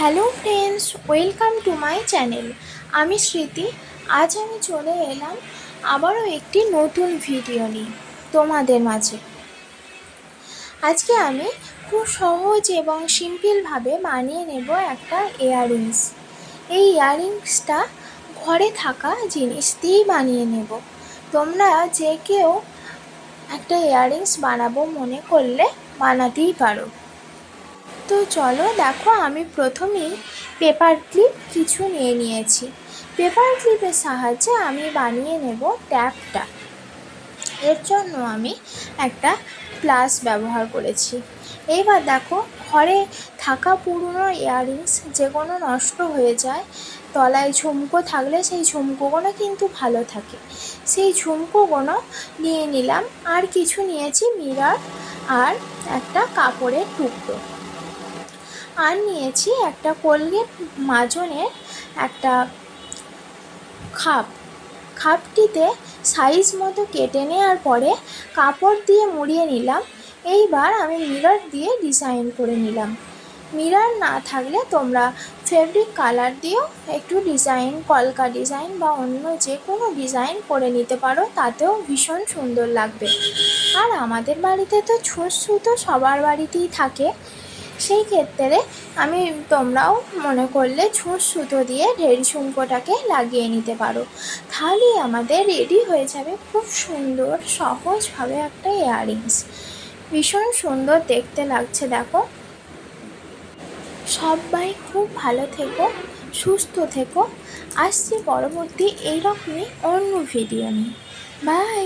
Hello friends, welcome to my channel. আমি স্মৃতি, আজ আমি চলে এলাম আবারও একটি নতুন ভিডিও নিয়ে তোমাদের মাঝে। আজকে আমি খুব সহজ এবং সিম্পলভাবে বানিয়ে নেব একটা ইয়াররিংস। এই ইয়াররিংসটা ঘরে থাকা জিনিস দিয়েই বানিয়ে নেব। তোমরা যে কেউ একটা ইয়াররিংস বানাবো মনে করলে বানাতেই পারো। তো চলো দেখো, আমি প্রথমেই পেপার ক্লিপ কিছু নিয়ে নিয়েছি। পেপার ক্লিপের সাহায্যে আমি বানিয়ে নেব ট্যাপটা। এর জন্য আমি একটা প্লাস ব্যবহার করেছি। এইবার দেখো, ঘরে থাকা পুরনো ইয়াররিংস যে কোনো নষ্ট হয়ে যায়, তলায় ঝুমকো থাকলে সেই ঝুমকোগুলো কিন্তু ভালো থাকে। সেই ঝুমকোগুলো নিয়ে নিলাম। আর কিছু নিয়েছি মিরার আর একটা কাপড়ের টুকরো। আর নিয়েছি একটা কোলগেট মাজনের একটা খাপ। খাপটিতে সাইজ মতো কেটে নেওয়ার পরে কাপড় দিয়ে মুড়িয়ে নিলাম। এইবার আমি মিরর দিয়ে ডিজাইন করে নিলাম। মিরর না থাকলে তোমরা ফেব্রিক কালার দিয়েও একটু ডিজাইন, কলকা ডিজাইন বা অন্য যে কোনো ডিজাইন করে নিতে পারো, তাতেও ভীষণ সুন্দর লাগবে। আর আমাদের বাড়িতে তো ছুঁচ সুতো সবার বাড়িতেই থাকে। সেই ক্ষেত্রে আমি তোমরাও মনে করলে ছুঁচ সুতো দিয়ে ঢেড়ি ঝুমকোটাকে লাগিয়ে নিতে পারো। তাহলেই আমাদের রেডি হয়ে যাবে খুব সুন্দর, সহজভাবে একটা ইয়াররিংস। ভীষণ সুন্দর দেখতে লাগছে, দেখো। সবাই খুব ভালো থেকো, সুস্থ থেকো। আসছি পরবর্তী এইরকমই অন্য ভিডিও নিয়ে। বাই